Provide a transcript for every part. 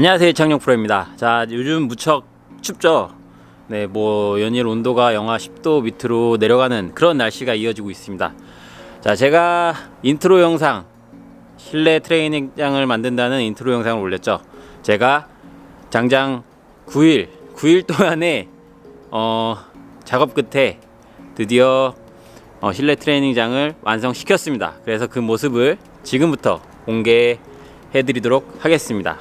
안녕하세요 이창용 프로입니다. 자 요즘 무척 춥죠. 네, 뭐 연일 온도가 영하 10도 밑으로 내려가는 그런 날씨가 이어지고 있습니다. 자 제가 인트로 영상 실내 트레이닝장을 만든다는 인트로 영상을 올렸죠. 제가 장장 9일 9일 동안의 어, 작업 끝에 드디어 어, 실내 트레이닝장을 완성시켰습니다. 그래서 그 모습을 지금부터 공개해 드리도록 하겠습니다.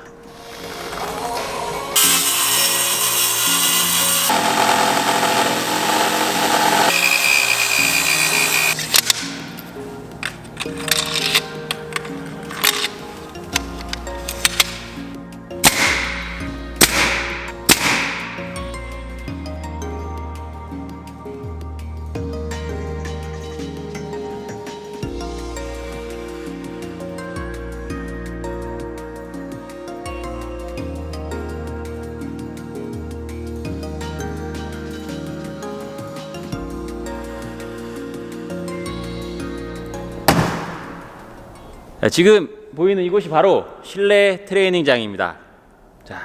지금 보이는 이곳이 바로 실내 트레이닝장입니다. 자,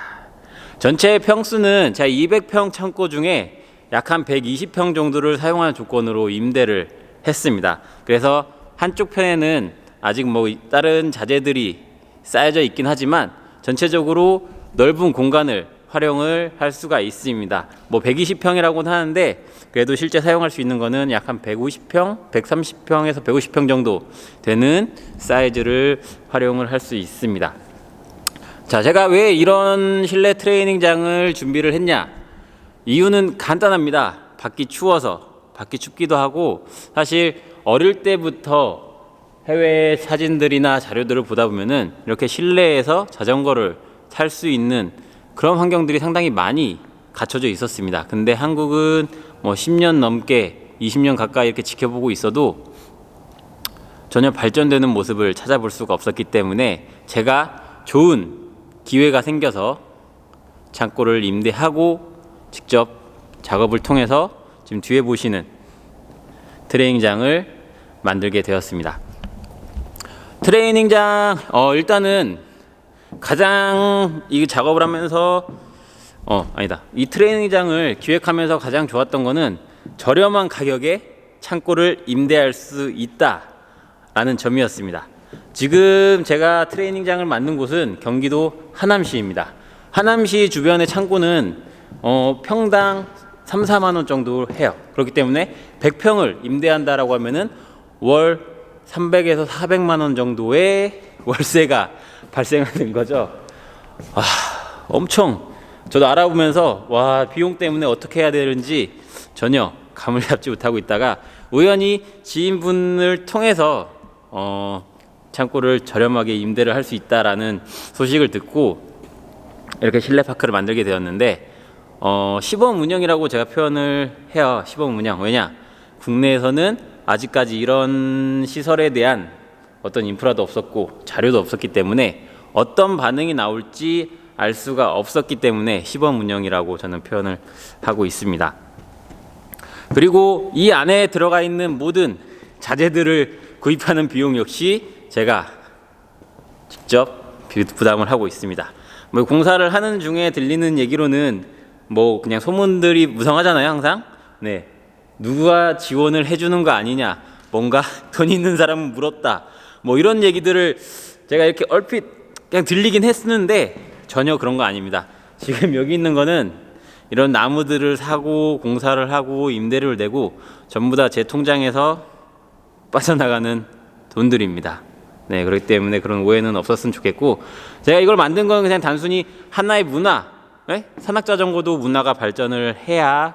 전체 평수는 제가 200평 창고 중에 약 한 120평 정도를 사용하는 조건으로 임대를 했습니다. 그래서 한쪽 편에는 아직 뭐 다른 자재들이 쌓여져 있긴 하지만 전체적으로 넓은 공간을 활용을 할 수가 있습니다. 뭐 120평이라고는 하는데 그래도 실제 사용할 수 있는 거는 약 한 150평, 130평에서 150평 정도 되는 사이즈를 활용을 할 수 있습니다. 자, 제가 왜 이런 실내 트레이닝장을 준비를 했냐? 이유는 간단합니다. 밖이 추워서, 밖이 춥기도 하고, 사실 어릴 때부터 해외 사진들이나 자료들을 보다 보면은 이렇게 실내에서 자전거를 탈 수 있는 그런 환경들이 상당히 많이 갖춰져 있었습니다. 근데 한국은 뭐 10년 넘게 20년 가까이 이렇게 지켜보고 있어도 전혀 발전되는 모습을 찾아볼 수가 없었기 때문에 제가 좋은 기회가 생겨서 창고를 임대하고 직접 작업을 통해서 지금 뒤에 보시는 트레이닝장을 만들게 되었습니다. 트레이닝장 어 일단은 가장 이 작업을 하면서 어 아니다 이 트레이닝장을 기획하면서 가장 좋았던 거는 저렴한 가격에 창고를 임대할 수 있다라는 점이었습니다. 지금 제가 트레이닝장을 만든 곳은 경기도 하남시입니다. 하남시 주변의 창고는 어 평당 3, 4만 원 정도 해요. 그렇기 때문에 100평을 임대한다라고 하면은 월 300에서 400만 원 정도의 월세가 발생하는 거죠. 아, 엄청 저도 알아보면서 와 비용 때문에 어떻게 해야 되는지 전혀 감을 잡지 못하고 있다가 우연히 지인분을 통해서 어, 창고를 저렴하게 임대를 할 수 있다라는 소식을 듣고 이렇게 실내 파크를 만들게 되었는데 어, 시범 운영이라고 제가 표현을 해요. 시범 운영 왜냐 국내에서는 아직까지 이런 시설에 대한 어떤 인프라도 없었고 자료도 없었기 때문에 어떤 반응이 나올지 알 수가 없었기 때문에 시범 운영이라고 저는 표현을 하고 있습니다. 그리고 이 안에 들어가 있는 모든 자재들을 구입하는 비용 역시 제가 직접 부담을 하고 있습니다. 뭐 공사를 하는 중에 들리는 얘기로는 뭐 그냥 소문들이 무성하잖아요, 항상. 네. 누가 지원을 해주는 거 아니냐, 뭔가 돈 있는 사람은 물었다, 뭐 이런 얘기들을 제가 이렇게 얼핏 그냥 들리긴 했는데 전혀 그런 거 아닙니다. 지금 여기 있는 거는 이런 나무들을 사고 공사를 하고 임대료를 내고 전부 다 제 통장에서 빠져나가는 돈들입니다. 네, 그렇기 때문에 그런 오해는 없었으면 좋겠고 제가 이걸 만든 건 그냥 단순히 하나의 문화, 네? 산악자전거도 문화가 발전을 해야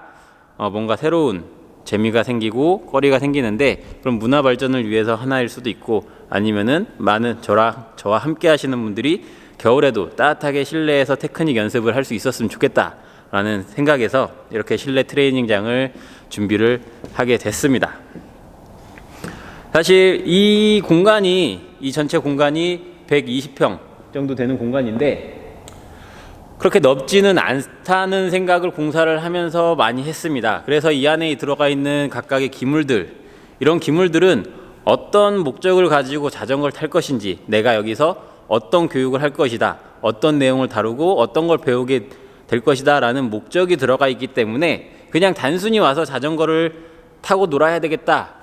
어, 뭔가 새로운 재미가 생기고 거리가 생기는데 그런 문화 발전을 위해서 하나일 수도 있고 아니면은 많은 저랑 저와 함께 하시는 분들이 겨울에도 따뜻하게 실내에서 테크닉 연습을 할 수 있었으면 좋겠다라는 생각에서 이렇게 실내 트레이닝장을 준비를 하게 됐습니다. 사실 이 공간이 이 전체 공간이 120평 정도 되는 공간인데 그렇게 넓지는 않다는 생각을 공사를 하면서 많이 했습니다. 그래서 이 안에 들어가 있는 각각의 기물들, 이런 기물들은 어떤 목적을 가지고 자전거를 탈 것인지, 내가 여기서 어떤 교육을 할 것이다. 어떤 내용을 다루고 어떤 걸 배우게 될 것이다 라는 목적이 들어가 있기 때문에 그냥 단순히 와서 자전거를 타고 놀아야 되겠다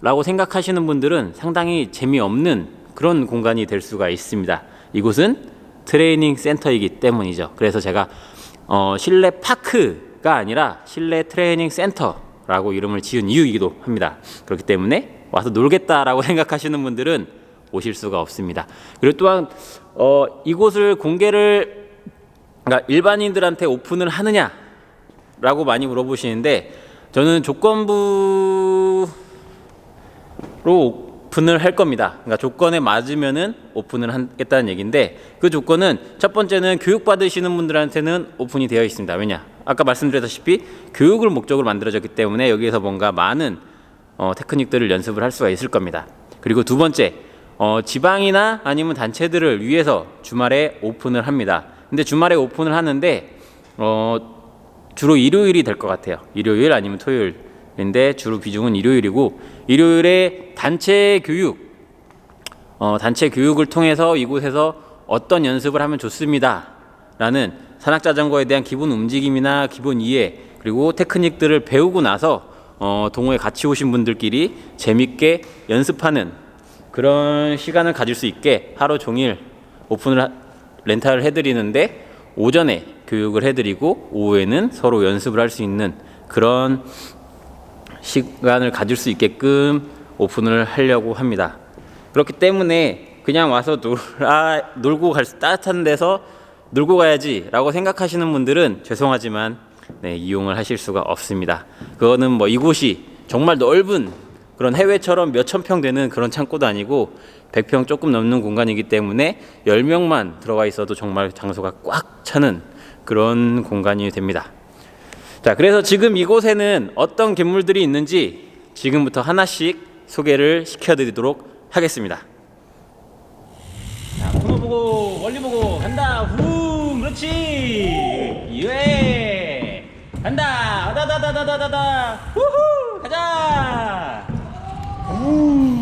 라고 생각하시는 분들은 상당히 재미없는 그런 공간이 될 수가 있습니다. 이곳은 트레이닝 센터이기 때문이죠. 그래서 제가 어, 실내 파크가 아니라 실내 트레이닝 센터라고 이름을 지은 이유이기도 합니다. 그렇기 때문에 와서 놀겠다라고 생각하시는 분들은 오실 수가 없습니다. 그리고 또한 어, 이곳을 공개를 그러니까 일반인들한테 오픈을 하느냐라고 많이 물어보시는데 저는 조건부로 오픈을 할 겁니다. 그러니까 조건에 맞으면은 오픈을 하겠다는 얘기인데 그 조건은 첫 번째는 교육 받으시는 분들한테는 오픈이 되어 있습니다. 왜냐? 아까 말씀드렸다시피 교육을 목적으로 만들어졌기 때문에 여기에서 뭔가 많은 어, 테크닉들을 연습을 할 수가 있을 겁니다. 그리고 두 번째, 어, 지방이나 아니면 단체들을 위해서 주말에 오픈을 합니다. 근데 주말에 오픈을 하는데 어, 주로 일요일이 될 것 같아요. 일요일 아니면 토요일 인데 주로 비중은 일요일이고 일요일에 단체 교육, 어, 단체 교육을 통해서 이곳에서 어떤 연습을 하면 좋습니다 라는 산악 자전거에 대한 기본 움직임이나 기본 이해 그리고 테크닉들을 배우고 나서 어, 동호회 같이 오신 분들끼리 재밌게 연습하는 그런 시간을 가질 수 있게 하루 종일 오픈을 하- 렌탈을 해드리는데 오전에 교육을 해드리고 오후에는 서로 연습을 할 수 있는 그런 시간을 가질 수 있게끔 오픈을 하려고 합니다. 그렇기 때문에 그냥 와서 놀아 놀고 갈수 따뜻한 데서 놀고 가야지라고 생각하시는 분들은 죄송하지만 네, 이용을 하실 수가 없습니다. 그거는 뭐 이곳이 정말 넓은 그런 해외처럼 몇천 평 되는 그런 창고도 아니고 100평 조금 넘는 공간이기 때문에 10명만 들어가 있어도 정말 장소가 꽉 차는 그런 공간이 됩니다. 자, 그래서 지금 이곳에는 어떤 괴물들이 있는지 지금부터 하나씩 소개를 시켜드리도록 하겠습니다. 자, 코너 보고 멀리 보고 간다. 후, 그렇지. 예, 간다. 다다다다다다다. 후후, 가자. 음,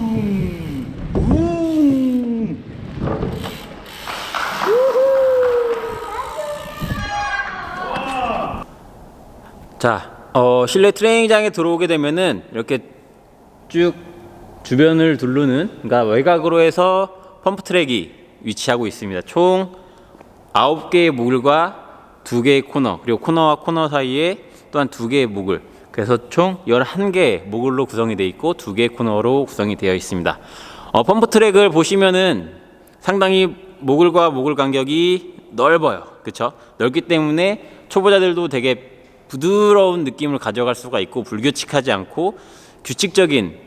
자, 어, 실내 트레이닝장에 들어오게 되면은 이렇게 쭉 주변을 둘르는 그러니까 외곽으로 해서 펌프 트랙이 위치하고 있습니다. 총 9개의 목을과 2개의 코너 그리고 코너와 코너 사이에 또한 2개의 목을 그래서 총 11개의 목을로 구성이 되어 있고 2개의 코너로 구성이 되어 있습니다. 어, 펌프 트랙을 보시면은 상당히 목을과 목을 간격이 넓어요. 그렇죠? 넓기 때문에 초보자들도 되게 부드러운 느낌을 가져갈 수가 있고 불규칙하지 않고 규칙적인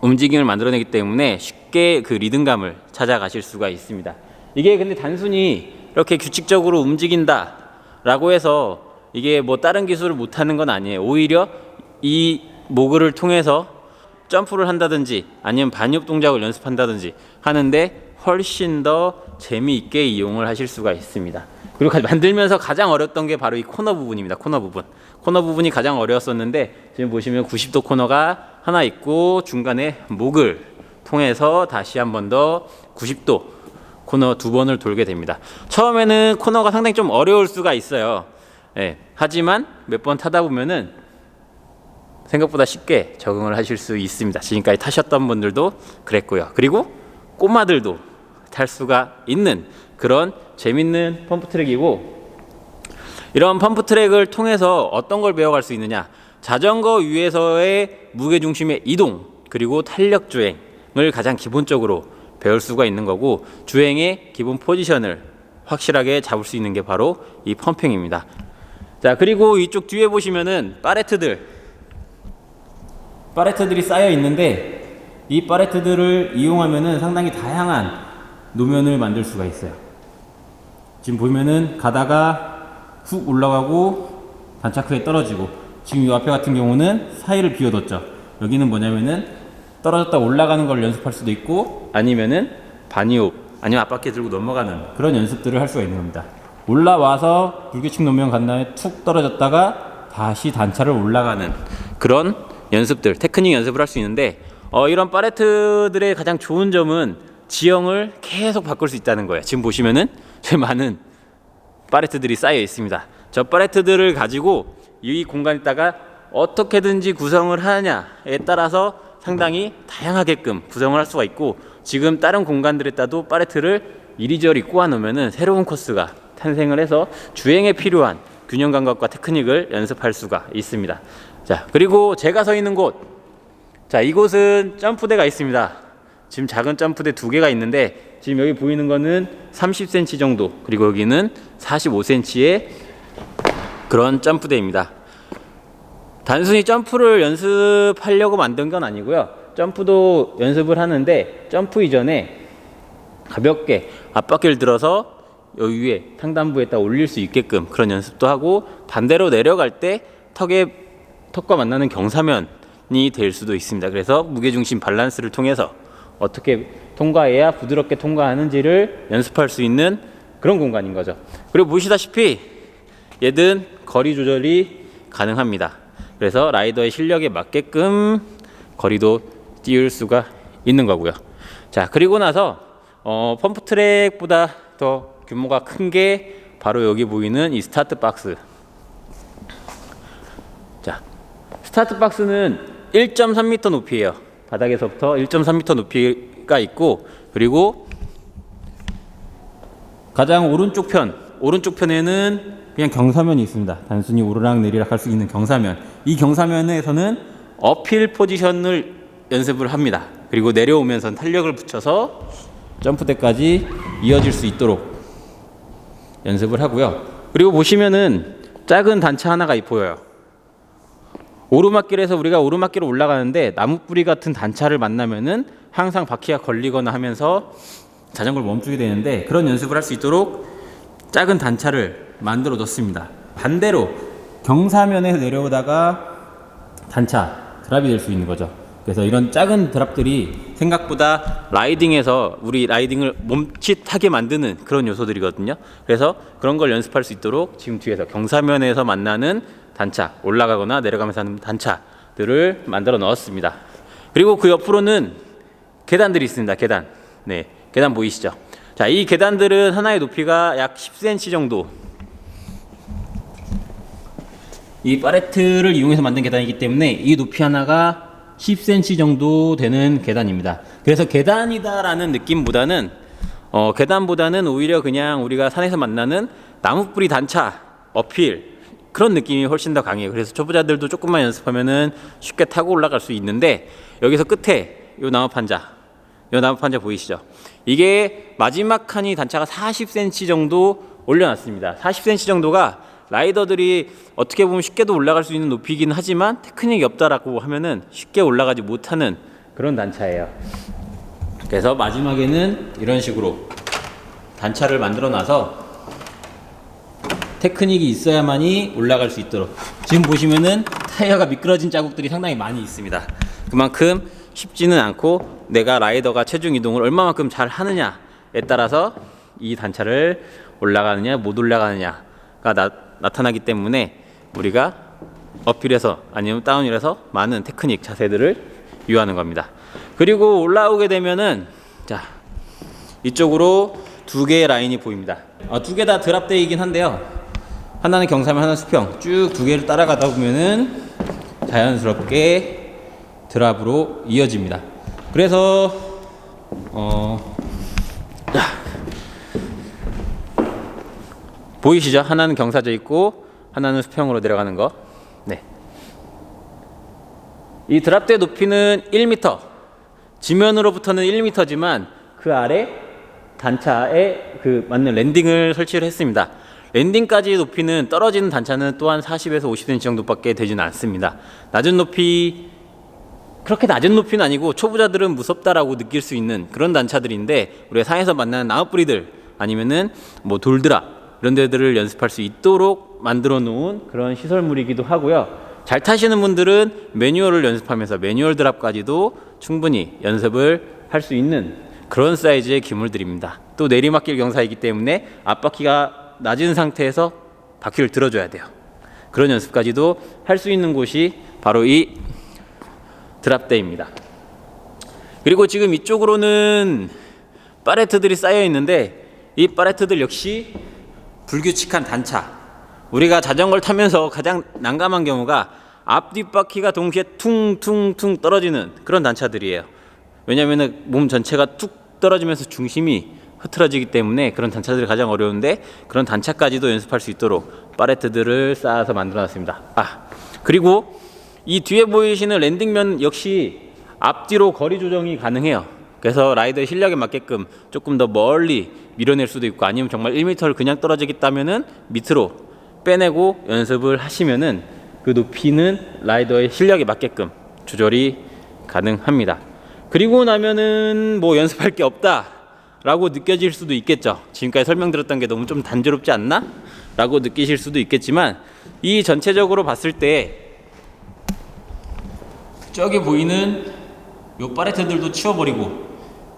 움직임을 만들어내기 때문에 쉽게 그 리듬감을 찾아가실 수가 있습니다. 이게 근데 단순히 이렇게 규칙적으로 움직인다 라고 해서 이게 뭐 다른 기술을 못하는 건 아니에요. 오히려 이 모글을 통해서 점프를 한다든지 아니면 반입 동작을 연습한다든지 하는데 훨씬 더 재미있게 이용을 하실 수가 있습니다. 그리고 가- 만들면서 가장 어렸던 게 바로 이 코너 부분입니다. 코너 부분. 코너 부분이 가장 어려웠었는데 지금 보시면 90도 코너가 하나 있고 중간에 목을 통해서 다시 한 번 더 90도 코너 두 번을 돌게 됩니다. 처음에는 코너가 상당히 좀 어려울 수가 있어요. 예. 하지만 몇 번 타다 보면은 생각보다 쉽게 적응을 하실 수 있습니다. 지금까지 타셨던 분들도 그랬고요. 그리고 꼬마들도 탈 수가 있는 그런 재밌는 펌프 트랙이고 이런 펌프 트랙을 통해서 어떤 걸 배워갈 수 있느냐? 자전거 위에서의 무게 중심의 이동 그리고 탄력 주행을 가장 기본적으로 배울 수가 있는 거고 주행의 기본 포지션을 확실하게 잡을 수 있는 게 바로 이 펌핑입니다. 자 그리고 이쪽 뒤에 보시면은 파레트들 파레트들이 쌓여 있는데 이 파레트들을 이용하면은 상당히 다양한 노면을 만들 수가 있어요. 지금 보면은 가다가 훅 올라가고 단차크에 떨어지고 지금 이 앞에 같은 경우는 사이를 비워뒀죠. 여기는 뭐냐면은 떨어졌다 올라가는 걸 연습할 수도 있고 아니면은 반이옵 아니면 앞바퀴 들고 넘어가는 그런 연습들을 할 수가 있는 겁니다. 올라와서 불규칙 노면 간 다음에 툭 떨어졌다가 다시 단차를 올라가는 그런 연습들 테크닉 연습을 할 수 있는데 어, 이런 파레트들의 가장 좋은 점은 지형을 계속 바꿀 수 있다는 거예요. 지금 보시면은 제 많은 파레트들이 쌓여 있습니다. 저 파레트들을 가지고 이 공간에다가 어떻게든지 구성을 하느냐에 따라서 상당히 다양하게끔 구성을 할 수가 있고 지금 다른 공간들에다도 파레트를 이리저리 꼬아 놓으면은 새로운 코스가 탄생을 해서 주행에 필요한 균형 감각과 테크닉을 연습할 수가 있습니다. 자, 그리고 제가 서 있는 곳. 자, 이곳은 점프대가 있습니다. 지금 작은 점프대 두 개가 있는데 지금 여기 보이는 거는 30cm 정도 그리고 여기는 45cm의 그런 점프대입니다. 단순히 점프를 연습하려고 만든 건 아니고요. 점프도 연습을 하는데 점프 이전에 가볍게 앞바퀴를 들어서 여기 위에 상단부에다 올릴 수 있게끔 그런 연습도 하고 반대로 내려갈 때 턱에 턱과 만나는 경사면이 될 수도 있습니다. 그래서 무게중심 밸런스를 통해서 어떻게 통과해야 부드럽게 통과하는지를 연습할 수 있는 그런 공간인 거죠. 그리고 보시다시피 얘든 거리 조절이 가능합니다. 그래서 라이더의 실력에 맞게끔 거리도 띄울 수가 있는 거고요. 자, 그리고 나서 어, 펌프 트랙보다 더 규모가 큰 게 바로 여기 보이는 이 스타트 박스. 자, 스타트 박스는 1.3m 높이에요. 바닥에서부터 1.3m 높이 가 있고 그리고 가장 오른쪽 편, 오른쪽 편에는 그냥 경사면이 있습니다. 단순히 오르락 내리락 할 수 있는 경사면. 이 경사면에서는 어필 포지션을 연습을 합니다. 그리고 내려오면서 탄력을 붙여서 점프대까지 이어질 수 있도록 연습을 하고요. 그리고 보시면은 작은 단차 하나가 보여요. 오르막길에서 우리가 오르막길을 올라가는데 나무 뿌리 같은 단차를 만나면은 항상 바퀴가 걸리거나 하면서 자전거를 멈추게 되는데 그런 연습을 할 수 있도록 작은 단차를 만들어 뒀습니다. 반대로 경사면에서 내려오다가 단차 드랍이 될 수 있는 거죠. 그래서 이런 작은 드랍들이 생각보다 라이딩에서 우리 라이딩을 몸짓하게 만드는 그런 요소들이거든요. 그래서 그런 걸 연습할 수 있도록 지금 뒤에서 경사면에서 만나는 단차, 올라가거나 내려가면서 하는 단차들을 만들어 넣었습니다. 그리고 그 옆으로는 계단들이 있습니다. 계단. 네. 계단 보이시죠? 자, 이 계단들은 하나의 높이가 약 10cm 정도 이 파레트를 이용해서 만든 계단이기 때문에 이 높이 하나가 10cm 정도 되는 계단입니다. 그래서 계단이다라는 느낌보다는 어, 계단보다는 오히려 그냥 우리가 산에서 만나는 나무뿌리 단차 어필 그런 느낌이 훨씬 더 강해요. 그래서 초보자들도 조금만 연습하면은 쉽게 타고 올라갈 수 있는데 여기서 끝에 요 나무 판자, 요 나무 판자 보이시죠? 이게 마지막 칸이 단차가 40cm 정도 올려놨습니다. 40cm 정도가 라이더들이 어떻게 보면 쉽게도 올라갈 수 있는 높이긴 하지만 테크닉이 없다라고 하면은 쉽게 올라가지 못하는 그런 단차예요. 그래서 마지막에는 이런 식으로 단차를 만들어 놔서 테크닉이 있어야만이 올라갈 수 있도록 지금 보시면은 타이어가 미끄러진 자국들이 상당히 많이 있습니다. 그만큼 쉽지는 않고 내가 라이더가 체중 이동을 얼마만큼 잘 하느냐에 따라서 이 단차를 올라가느냐 못 올라가느냐가 나, 나타나기 때문에 우리가 어필해서 아니면 다운이라서 많은 테크닉 자세들을 유하는 겁니다. 그리고 올라오게 되면은 자 이쪽으로 두 개의 라인이 보입니다. 어, 두개 다 드랍대이긴 한데요. 하나는 경사면 하나는 수평 쭉 두 개를 따라가다 보면은 자연스럽게 드랍으로 이어집니다. 그래서 어 자, 보이시죠? 하나는 경사져 있고 하나는 수평으로 내려가는 거. 네. 이 드랍대 높이는 1m. 지면으로부터는 1m지만 그 아래 단차에 그 맞는 랜딩을 설치를 했습니다. 랜딩까지 높이는 떨어지는 단차는 또한 40에서 50cm 정도밖에 되지는 않습니다. 낮은 높이 그렇게 낮은 높이는 아니고 초보자들은 무섭다라고 느낄 수 있는 그런 단차들인데 우리가 산에서 만나는 나무뿌리들 아니면은 뭐 돌드라 이런 데들을 연습할 수 있도록 만들어 놓은 그런 시설물이기도 하고요. 잘 타시는 분들은 매뉴얼을 연습하면서 매뉴얼 드랍까지도 충분히 연습을 할 수 있는 그런 사이즈의 기물들입니다. 또 내리막길 경사이기 때문에 앞바퀴가 낮은 상태에서 바퀴를 들어줘야 돼요. 그런 연습까지도 할 수 있는 곳이 바로 이 드랍대입니다. 그리고 지금 이쪽으로는 파레트들이 쌓여 있는데 이 파레트들 역시 불규칙한 단차. 우리가 자전거를 타면서 가장 난감한 경우가 앞 뒷 바퀴가 동시에 퉁퉁퉁 떨어지는 그런 단차들이에요. 왜냐면은 몸 전체가 툭 떨어지면서 중심이 흐트러지기 때문에 그런 단차들이 가장 어려운데 그런 단차까지도 연습할 수 있도록 파레트들을 쌓아서 만들어 놨습니다. 아, 그리고 이 뒤에 보이시는 랜딩면 역시 앞뒤로 거리 조정이 가능해요. 그래서 라이더의 실력에 맞게끔 조금 더 멀리 밀어낼 수도 있고 아니면 정말 1m를 그냥 떨어지겠다면은 밑으로 빼내고 연습을 하시면은 그 높이는 라이더의 실력에 맞게끔 조절이 가능합니다. 그리고 나면은 뭐 연습할 게 없다 라고 느껴질 수도 있겠죠. 지금까지 설명드렸던 게 너무 좀 단조롭지 않나? 라고 느끼실 수도 있겠지만 이 전체적으로 봤을 때 저기 보이는 요 파레트들도 치워버리고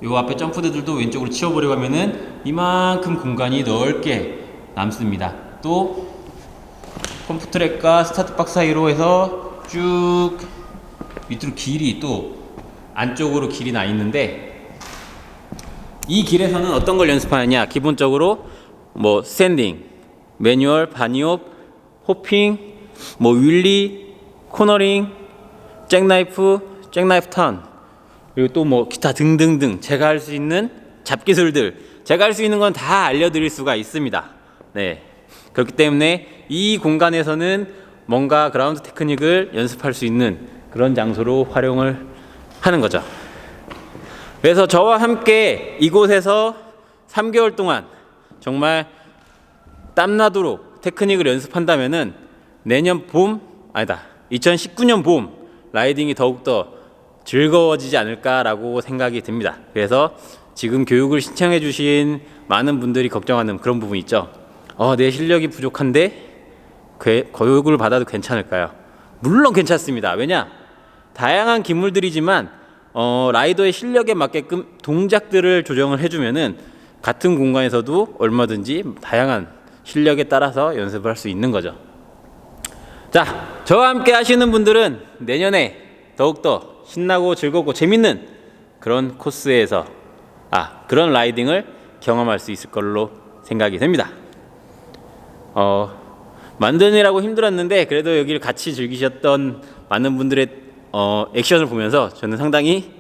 요 앞에 점프대들도 왼쪽으로 치워버리고 하면은 이만큼 공간이 넓게 남습니다. 또 컴프트랙과 스타트박 사이로 해서 쭉 밑으로 길이 또 안쪽으로 길이 나 있는데 이 길에서는 어떤 걸 연습하느냐 기본적으로 뭐 스탠딩, 매뉴얼, 바니옵, 호핑, 뭐 윌리, 코너링, 잭나이프, 잭나이프 턴 그리고 또 뭐 기타 등등등 제가 할 수 있는 잡기술들 제가 할 수 있는 건 다 알려드릴 수가 있습니다. 네 그렇기 때문에 이 공간에서는 뭔가 그라운드 테크닉을 연습할 수 있는 그런 장소로 활용을 하는 거죠. 그래서 저와 함께 이곳에서 3개월 동안 정말 땀나도록 테크닉을 연습한다면은 내년 봄 아니다 2019년 봄 라이딩이 더욱더 즐거워지지 않을까라고 생각이 듭니다. 그래서 지금 교육을 신청해 주신 많은 분들이 걱정하는 그런 부분 있죠. 어, 내 실력이 부족한데 그 교육을 받아도 괜찮을까요? 물론 괜찮습니다. 왜냐? 다양한 기물들이지만 어, 라이더의 실력에 맞게끔 동작들을 조정을 해주면은 같은 공간에서도 얼마든지 다양한 실력에 따라서 연습을 할 수 있는 거죠. 자, 저와 함께 하시는 분들은 내년에 더욱더 신나고 즐겁고 재밌는 그런 코스에서 아, 그런 라이딩을 경험할 수 있을 걸로 생각이 됩니다. 어, 만드느라고 힘들었는데 그래도 여기를 같이 즐기셨던 많은 분들의 어, 액션을 보면서 저는 상당히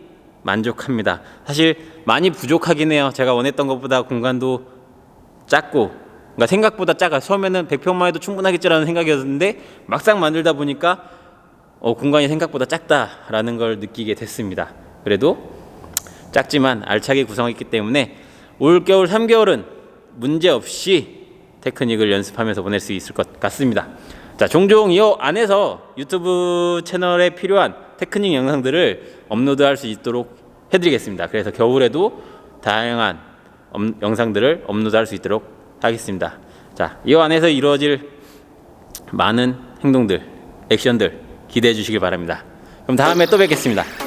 만족합니다. 사실 많이 부족하긴 해요. 제가 원했던 것보다 공간도 작고 그러니까 생각보다 작아. 처음에는 100평만 해도 충분하겠지라는 생각이었는데 막상 만들다 보니까 어, 공간이 생각보다 작다라는 걸 느끼게 됐습니다. 그래도 작지만 알차게 구성했기 때문에 올 겨울 3개월은 문제 없이 테크닉을 연습하면서 보낼 수 있을 것 같습니다. 자, 종종 이 안에서 유튜브 채널에 필요한 테크닉 영상들을 업로드할 수 있도록 해드리겠습니다. 그래서 겨울에도 다양한 업- 영상들을 업로드할 수 있도록 하겠습니다. 자, 이 안에서 이루어질 많은 행동들, 액션들 기대해 주시길 바랍니다. 그럼 다음에 또 뵙겠습니다.